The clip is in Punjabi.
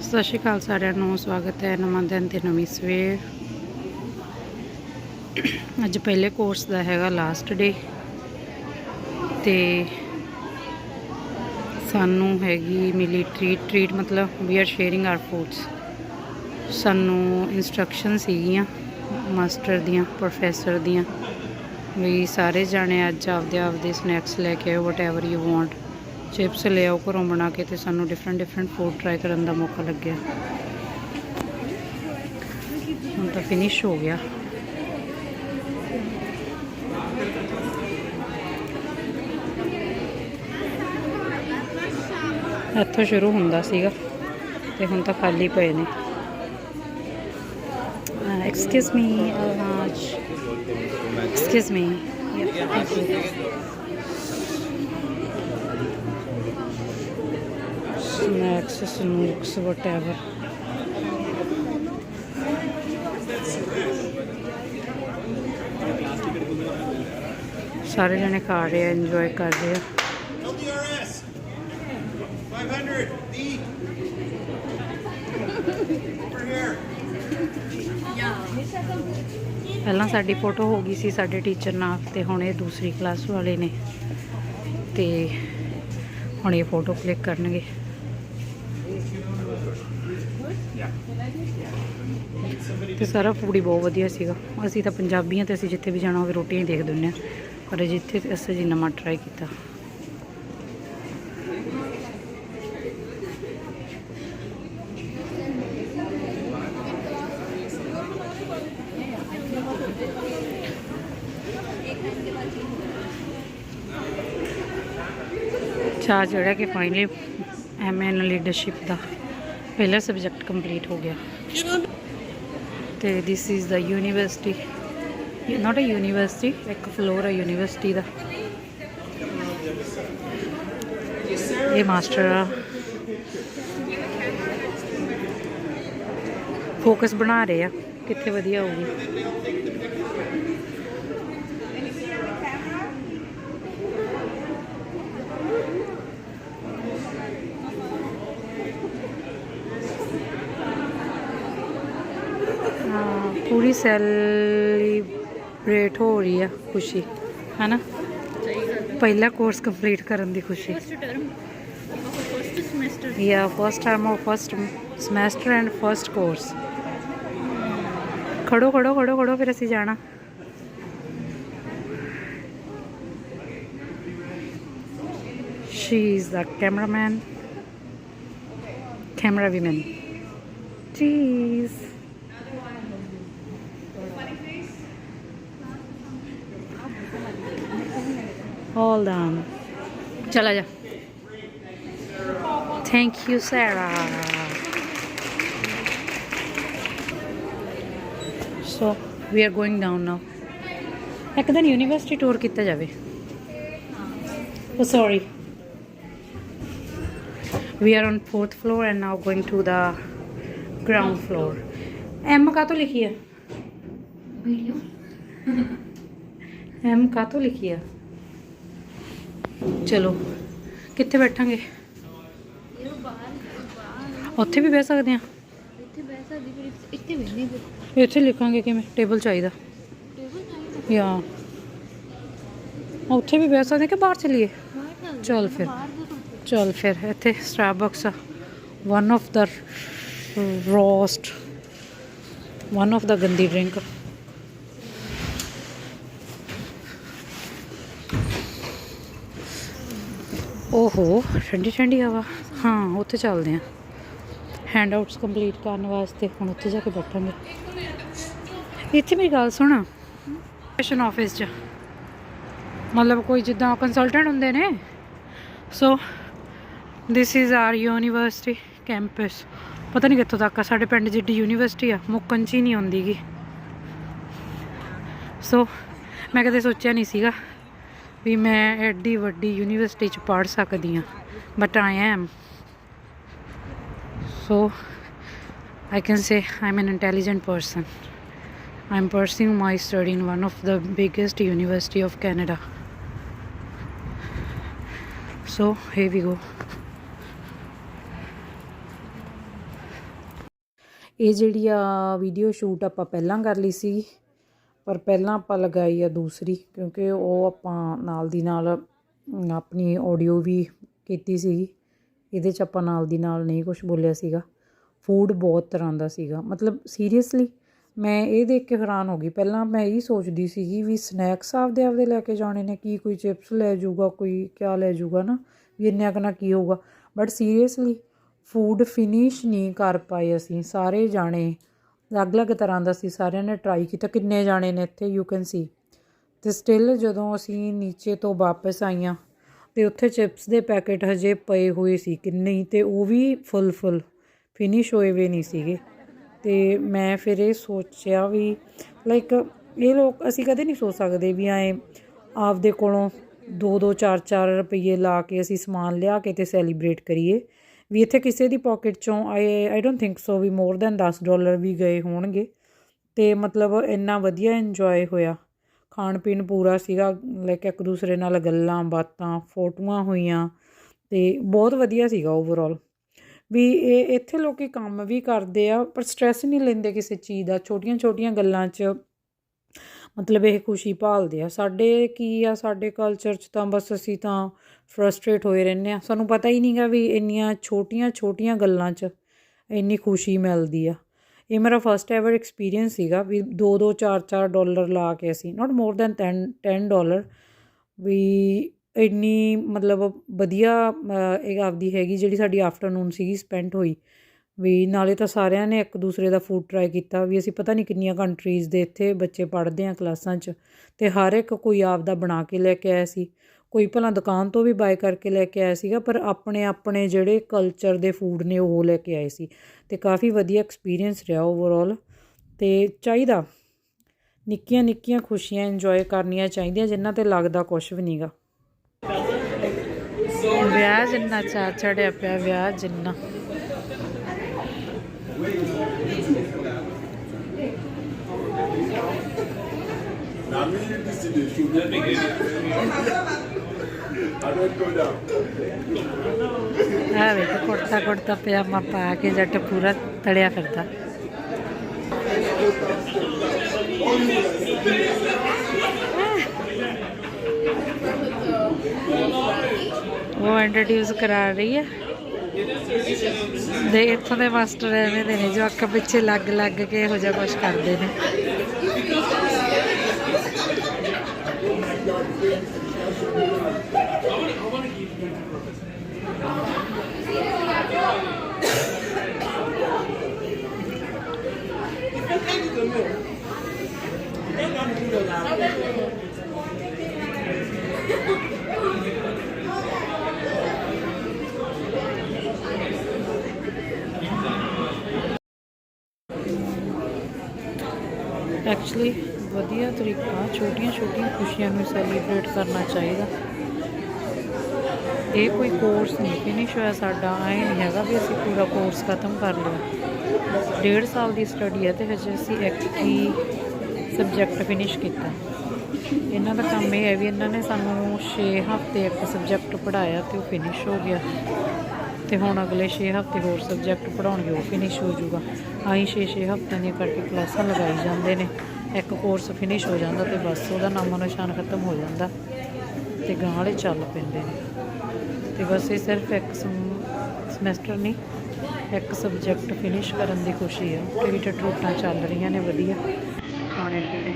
ਸਤਿ ਸ਼੍ਰੀ ਅਕਾਲ ਸਾਰਿਆਂ ਨੂੰ, ਸਵਾਗਤ ਹੈ ਨਵਾਂ ਦਿਨ ਤੇ ਨਵੀਂ ਸਵੇਰ। ਅੱਜ ਪਹਿਲੇ ਕੋਰਸ ਦਾ ਹੈਗਾ ਲਾਸਟ ਡੇ ਤੇ ਸਾਨੂੰ ਹੈਗੀ ਮਿਲੀ ਟ੍ਰੀਟ ਟ੍ਰੀਟ ਮਤਲਬ we are sharing our foods ਸਾਨੂੰ ਇਨਸਟਰਕਸ਼ਨ ਸੀਗੀਆਂ ਮਾਸਟਰ ਦੀਆਂ ਪ੍ਰੋਫੈਸਰ ਦੀਆਂ। ਵੀ ਸਾਰੇ ਜਾਣੇ ਅੱਜ ਆਪਦੇ ਆਪਦੇ ਸਨੈਕਸ ਲੈ ਕੇ ਆਓ whatever you want chips ਲੈ ਆਓ ਘਰੋਂ ਬਣਾ ਕੇ ਤੇ ਸਾਨੂੰ ਡਿਫਰੈਂਟ ਡਿਫਰੈਂਟ ਫੂਡ ਟਰਾਈ ਕਰਨ ਦਾ ਮੌਕਾ ਲੱਗਿਆ। ਹੁਣ ਤਾਂ ਫਿਨਿਸ਼ ਹੋ ਗਿਆ। ਇੱਥੋਂ ਸ਼ੁਰੂ ਹੁੰਦਾ ਸੀਗਾ ਤੇ ਹੁਣ ਤਾਂ ਖਾਲੀ ਪਏ ਨੇ। Excuse me ਅਲਹਾਜ excuse me thank you snacks, snooks, whatever. ਸਾਰੇ ਜਣੇ ਖਾ ਰਹੇ ਆ ਇੰਜੋਏ ਕਰ ਰਹੇ ਆ ਪਹਿਲਾਂ ਸਾਡੀ ਫੋਟੋ ਹੋ ਗਈ ਸੀ ਸਾਡੇ ਟੀਚਰ ਨਾਲ ਤੇ ਹੁਣ ਇਹ ਦੂਸਰੀ ਕਲਾਸ ਵਾਲੇ ਨੇ ਤੇ ਹੁਣ ਇਹ ਫੋਟੋ ਕਲਿੱਕ ਕਰਨਗੇ। ਤੇ ਸਾਰਾ ਫੂਡ ਹੀ ਬਹੁਤ ਵਧੀਆ ਸੀਗਾ। ਅਸੀਂ ਤਾਂ ਪੰਜਾਬੀਆਂ ਤੇ ਅਸੀਂ ਜਿੱਥੇ ਵੀ ਜਾਣਾ ਹੋਵੇ ਰੋਟੀਆਂ ਹੀ ਦੇਖ ਹੁੰਦੇ ਹਾਂ। ਪਰ ਜਿੱਥੇ ਤੇ ਅਸੀਂ ਜੀ ਨਵਾਂ ਟਰਾਈ ਕੀਤਾ। ਚਾਹ ਜਿਹੜਾ ਕਿ ਫਾਈਨਲੀ ਐਮਐਨ ਲੀਡਰਸ਼ਿਪ ਦਾ ਪਹਿਲਾ ਸਬਜੈਕਟ ਕੰਪਲੀਟ ਹੋ ਗਿਆ। ਤੇ this is the university not a university ਇੱਕ ਫਲੋਰ ਹੈ ਯੂਨੀਵਰਸਿਟੀ ਦਾ। ਇਹ ਮਾਸਟਰ ਆ। ਫੋਕਸ ਬਣਾ ਰਹੇ ਆ, ਕਿੱਥੇ ਵਧੀਆ ਹੋਊਗੀ। ਪੂਰੀ ਸੈਲੀਬ੍ਰੇਟ ਹੋ ਰਹੀ ਆ ਖੁਸ਼ੀ ਹੈਨਾ? ਪਹਿਲਾ ਕੋਰਸ ਕੰਪਲੀਟ ਕਰਨ ਦੀ ਖੁਸ਼ੀ। Yeah first time of first semester and first course ਖੜੋ ਖੜੋ ਖੜੋ ਖੜੋ ਫਿਰ ਅਸੀਂ ਜਾਣਾ। She is the cameraman camera woman jeez hold on चला जा thank you sarah so we are going down now ਇੱਕ ਦਿਨ ਯੂਨੀਵਰਸਿਟੀ ਟੂਰ ਕੀਤਾ ਜਾਵੇ oh sorry we are on fourth floor and now going to the ground floor m ਕਾ ਤੋਂ ਲਿਖੀ ਹੈ m ਕਾ ਤੋਂ ਲਿਖੀ ਹੈ ਚਲੋ। ਕਿੱਥੇ ਬੈਠਾਂਗੇ? ਉੱਥੇ ਵੀ ਬਹਿ ਸਕਦੇ ਆ ਇੱਥੇ ਬਹਿ ਸਕਦੀ ਫਿਰ ਇੱਥੇ ਬਹਿਨੇ ਇੱਥੇ ਲਿਖਾਂਗੇ ਕਿਵੇਂ? ਟੇਬਲ ਚਾਹੀਦਾ। ਟੇਬਲ ਯਾ ਉੱਥੇ ਵੀ ਬਹਿ ਸਕਦੇ ਕਿ ਬਾਹਰ ਚਲੀਏ? ਬਾਹਰ ਚੱਲ ਫਿਰ। ਬਾਹਰ ਚਲ ਫਿਰ। ਇੱਥੇ ਸਟਾਰਬਕਸ ਆ। One of the roast one of the ਗੰਦੀ ਡਰਿੰਕ ਓਹੋ, ਠੰਡੀ ਠੰਡੀ ਹਵਾ। ਹਾਂ, ਉੱਥੇ ਚੱਲਦੇ ਆ ਹੈਂਡ ਆਊਟਸ ਕੰਪਲੀਟ ਕਰਨ ਵਾਸਤੇ ਹੁਣ ਉੱਥੇ ਜਾ ਕੇ ਬੈਠਾਂਗੇ। ਇੱਥੇ ਮੇਰੀ ਗੱਲ ਸੁਣ। ਸੈਸ਼ਨ ਆਫਿਸ 'ਚ। ਮਤਲਬ ਕੋਈ ਜਿੱਦਾਂ ਕੰਸਲਟੈਂਟ ਹੁੰਦੇ ਨੇ। So this is our university campus ਪਤਾ ਨਹੀਂ ਕਿੱਥੋਂ ਤੱਕ ਆ, ਸਾਡੇ ਪਿੰਡ ਜਿੱਡੀ ਯੂਨੀਵਰਸਿਟੀ ਆ, ਮੁੱਕਣ 'ਚ ਹੀ ਨਹੀਂ ਆਉਂਦੀਗੀ ਸੋ ਮੈਂ ਕਦੇ ਸੋਚਿਆ ਨਹੀਂ ਸੀਗਾ। ਵੀ ਮੈਂ ਐਡੀ ਵੱਡੀ ਯੂਨੀਵਰਸਿਟੀ 'ਚ ਪੜ੍ਹ ਸਕਦੀ ਆ but I am so I can say I'm an intelligent person. I'm pursuing my study in one of the biggest university of Canada. So here we go ਇਹ ਜਿਹੜੀ ਆ ਵੀਡੀਓ ਸ਼ੂਟ ਆਪਾਂ ਪਹਿਲਾਂ ਕਰ ਲਈ ਸੀ ਪਰ ਪਹਿਲਾਂ ਆਪਾਂ ਲਗਾਈ ਆ ਦੂਸਰੀ, ਕਿਉਂਕਿ ਉਹ ਆਪਾਂ ਨਾਲ ਦੀ ਨਾਲ ਆਪਣੀ ਆਡੀਓ ਵੀ ਕੀਤੀ ਸੀਗੀ। ਇਹਦੇ ਚ ਆਪਾਂ ਨਾਲ ਦੀ ਨਾਲ ਨਹੀਂ ਕੁਝ ਬੋਲਿਆ ਸੀਗਾ। ਫੂਡ ਬਹੁਤ ਤਰ੍ਹਾਂ ਦਾ ਸੀਗਾ। ਮਤਲਬ ਸੀਰੀਅਸਲੀ ਮੈਂ ਇਹ ਦੇਖ ਕੇ ਹੈਰਾਨ ਹੋ ਗਈ। ਪਹਿਲਾਂ ਮੈਂ ਇਹ ਸੋਚਦੀ ਸੀਗੀ ਵੀ ਸਨੈਕਸ ਆਪਦੇ ਆਪਦੇ ਲੈ ਕੇ ਜਾਣੇ ਨੇ, ਕੀ ਕੋਈ ਚਿਪਸ ਲੈ ਜਾਊਗਾ, ਕੋਈ ਕਿਆ ਲੈ ਜਾਊਗਾ ਨਾ, ਵੀ ਇੰਨਿਆਂ ਕੁ ਨਾਲ ਕੀ ਹੋਊਗਾ। ਬਟ ਸੀਰੀਅਸਲੀ ਫੂਡ ਫਿਨਿਸ਼ ਨਹੀਂ ਕਰ ਪਾਏ ਅਸੀਂ। ਸਾਰੇ ਜਾਣੇ ਅਲੱਗ-ਅਲੱਗ ਤਰ੍ਹਾਂ ਦਾ ਸੀ, ਸਾਰਿਆਂ ਨੇ ਟਰਾਈ ਕੀਤਾ, ਕਿੰਨੇ ਜਾਣੇ ਨੇ ਇੱਥੇ ਯੂ ਕੈਨ ਸੀ ਤੇ ਸਟਿਲ ਜਦੋਂ ਅਸੀਂ ਨੀਚੇ ਤੋਂ ਵਾਪਸ ਆਈਆਂ, ਤੇ ਉੱਥੇ ਚਿਪਸ ਦੇ ਪੈਕੇਟ ਹਜੇ ਪਏ ਹੋਏ ਸੀ, ਕਿੰਨੇ ਹੀ, ਤੇ ਉਹ ਵੀ ਫੁੱਲ ਫੁੱਲ ਫਿਨਿਸ਼ ਹੋਏ ਵੇ ਨਹੀਂ ਸੀਗੇ। ਤੇ ਮੈਂ ਫਿਰ ਇਹ ਸੋਚਿਆ ਵੀ ਲਾਈਕ ਇਹ ਲੋਕ, ਅਸੀਂ ਕਦੇ ਨਹੀਂ ਸੋਚ ਸਕਦੇ ਵੀ ਐ ਆਪਦੇ ਕੋਲੋਂ 2-2 4-4 ਰੁਪਏ ਲਾ ਕੇ ਅਸੀਂ ਸਮਾਨ ਲਿਆ ਕੇ ਤੇ ਸੈਲੀਬ੍ਰੇਟ ਕਰੀਏ। ਵੀ ਇੱਥੇ ਕਿਸੇ ਦੀ ਪਾਕਟ ਚੋਂ ਆਏ ਆਈ ਡੋਨਟ ਥਿੰਕ ਸੋ ਵੀ ਮੋਰ ਦੈਨ 10 ਡਾਲਰ ਵੀ ਗਏ ਹੋਣਗੇ। ਤੇ ਮਤਲਬ ਇੰਨਾ ਵਧੀਆ ਇੰਜੋਏ ਹੋਇਆ। ਖਾਣ ਪੀਣ ਪੂਰਾ ਸੀਗਾ ਲਾਈਕ ਇੱਕ ਦੂਸਰੇ ਨਾਲ ਗੱਲਾਂ, ਬਾਤਾਂ, ਫੋਟੋਆਂ ਹੋਈਆਂ ਤੇ ਬਹੁਤ ਵਧੀਆ ਸੀਗਾ ਓਵਰਆਲ ਵੀ ਇਹ, ਇੱਥੇ ਲੋਕੀ ਕੰਮ ਵੀ ਕਰਦੇ ਆ, ਪਰ ਸਟ੍ਰੈਸ ਨਹੀਂ ਲੈਂਦੇ ਕਿਸੇ ਚੀਜ਼ ਦਾ। ਛੋਟੀਆਂ-ਛੋਟੀਆਂ ਗੱਲਾਂ 'ਚ ਮਤਲਬ ਇਹ ਖੁਸ਼ੀ ਭਾਲਦੇ ਆ। ਸਾਡੇ ਕੀ ਆ, ਸਾਡੇ ਕਲਚਰ 'ਚ ਤਾਂ ਬਸ ਅਸੀਂ ਤਾਂ ਫਰਸਟ੍ਰੇਟ ਹੋਏ ਰਹਿੰਦੇ ਆ। ਸਾਨੂੰ ਪਤਾ ਹੀ ਨਹੀਂਗਾ ਵੀ ਇੰਨੀਆਂ ਛੋਟੀਆਂ-ਛੋਟੀਆਂ ਗੱਲਾਂ 'ਚ ਇੰਨੀ ਖੁਸ਼ੀ ਮਿਲਦੀ ਆ। ਇਹ ਮੇਰਾ ਫਸਟ ਐਵਰ ਐਕਸਪੀਰੀਅੰਸ ਸੀਗਾ ਵੀ 2-2 4-4 ਡਾਲਰ ਲਾ ਕੇ ਅਸੀਂ ਨਾਟ ਮੋਰ ਦੈਨ 10 10 ਡਾਲਰ ਵੀ ਇੰਨੀ ਮਤਲਬ ਵਧੀਆ ਇਹ ਆਪਦੀ ਹੈਗੀ ਜਿਹੜੀ ਸਾਡੀ ਆਫਟਰਨੂਨ ਸੀਗੀ ਸਪੈਂਡ ਹੋਈ। ਵੀ ਨਾਲੇ ਤਾਂ ਸਾਰਿਆਂ ਨੇ ਇੱਕ ਦੂਸਰੇ ਦਾ ਫੂਡ ਟਰਾਈ ਕੀਤਾ, ਵੀ ਅਸੀਂ ਪਤਾ ਨਹੀਂ ਕਿੰਨੀਆਂ ਕੰਟਰੀਜ਼ ਦੇ ਇੱਥੇ ਬੱਚੇ ਪੜ੍ਹਦੇ ਆ ਕਲਾਸਾਂ 'ਚ, ਤੇ ਹਰ ਇੱਕ ਕੋਈ ਆਪਦਾ ਬਣਾ ਕੇ ਲੈ ਕੇ ਆਇਆ ਸੀ। ਕੋਈ ਭਲਾ ਦੁਕਾਨ ਤੋਂ ਵੀ ਬਾਏ ਕਰਕੇ ਲੈ ਕੇ ਆਇਆ ਸੀਗਾ, ਪਰ ਆਪਣੇ ਆਪਣੇ ਜਿਹੜੇ ਕਲਚਰ ਦੇ ਫੂਡ ਨੇ ਉਹ ਲੈ ਕੇ ਆਏ ਸੀ। ਤੇ ਕਾਫੀ ਵਧੀਆ ਐਕਸਪੀਰੀਅੰਸ ਰਿਹਾ ਓਵਰਆਲ ਤੇ ਚਾਹੀਦਾ। ਨਿੱਕੀਆਂ ਨਿੱਕੀਆਂ ਖੁਸ਼ੀਆਂ ਇੰਜੋਏ ਕਰਨੀਆਂ ਚਾਹੀਦੀਆਂ, ਜਿਨ੍ਹਾਂ ਤੇ ਲੱਗਦਾ ਕੁਝ ਵੀ ਨਹੀਂਗਾ ਵਿਆਹ ਜਿੰਨਾ ਚਾਰ ਚੜਿਆ ਪਿਆ, ਵਿਆਹ ਜਿੰਨਾ। Me the shoe. I don't go down. ਆ ਵੇਖ, ਕੁੜਤਾ ਕੁੜਤਾ ਪਜਾਮਾ ਪਾ ਕੇ ਜੱਟ ਪੂਰਾ ਤੜਿਆ ਫਿਰਦਾ ਉਹ ਇੰਟਰੋਡਿਊਸ ਕਰਾ ਰਹੀ ਹੈ ਦੇ ਇੱਥੋਂ ਦੇ ਮਾਸਟਰ ਐਵੇਂ ਦੇ ਨੇ ਜੋ ਅੱਖ ਪਿੱਛੇ ਲੱਗ ਲੱਗ ਕੇ ਇਹੋ ਜਿਹਾ ਕੁਝ ਕਰਦੇ ਨੇ ਐਕਚੁਅਲੀ ਵਧੀਆ ਤਰੀਕਾ, ਛੋਟੀਆਂ ਛੋਟੀਆਂ ਖੁਸ਼ੀਆਂ ਨੂੰ ਸੈਲੀਬ੍ਰੇਟ ਕਰਨਾ ਚਾਹੀਦਾ। ਇਹ ਕੋਈ ਕੋਰਸ ਨਹੀਂ ਫਿਨਿਸ਼ ਹੋਇਆ ਸਾਡਾ, ਐ ਨਹੀਂ ਹੈਗਾ ਵੀ ਅਸੀਂ ਪੂਰਾ ਕੋਰਸ ਖਤਮ ਕਰ ਲਿਆ। ਡੇਢ ਸਾਲ ਦੀ ਸਟੱਡੀ ਹੈ ਤੇ ਹਜੇ ਅਸੀਂ ਇੱਕ ਹੀ ਸਬਜੈਕਟ ਫਿਨਿਸ਼ ਕੀਤਾ। ਇਹਨਾਂ ਦਾ ਕੰਮ ਇਹ ਹੈ ਵੀ ਇਹਨਾਂ ਨੇ ਸਾਨੂੰ 6 ਹਫ਼ਤੇ ਇੱਕ ਸਬਜੈਕਟ ਪੜਾਇਆ ਤੇ ਉਹ ਫਿਨਿਸ਼ ਹੋ ਗਿਆ। ਤੇ ਹੁਣ ਅਗਲੇ 6 ਹਫ਼ਤੇ ਹੋਰ ਸਬਜੈਕਟ ਪੜਾਉਣਗੇ ਉਹ ਫਿਨਿਸ਼ ਹੋ ਜਾਊਗਾ। ਆਈ 6-6 ਹਫ਼ਤਿਆਂ ਦੀਆਂ ਕਰਕੇ ਕਲਾਸਾਂ ਲਗਾਈ ਜਾਂਦੇ ਨੇ। ਇੱਕ ਕੋਰਸ ਫਿਨਿਸ਼ ਹੋ ਜਾਂਦਾ ਤੇ ਬਸ ਉਹਦਾ ਨਾਮੋ ਨਿਸ਼ਾਨ ਖਤਮ ਹੋ ਜਾਂਦਾ ਤੇ ਗਾਂ ਵਾਲੇ ਚੱਲ ਪੈਂਦੇ ਨੇ। ਤੇ ਬਸ ਇਹ ਸਿਰਫ ਇੱਕ ਸਮੈਸਟਰ ਨਹੀਂ, ਇੱਕ ਸਬਜੈਕਟ ਫਿਨਿਸ਼ ਕਰਨ ਦੀ ਖੁਸ਼ੀ ਹੈ ਕਿ ਵੀ ਟਟਰੂਟਾਂ ਚੱਲ ਰਹੀਆਂ ਨੇ ਵਧੀਆ। ਆਣੇ ਜਿਹੜੇ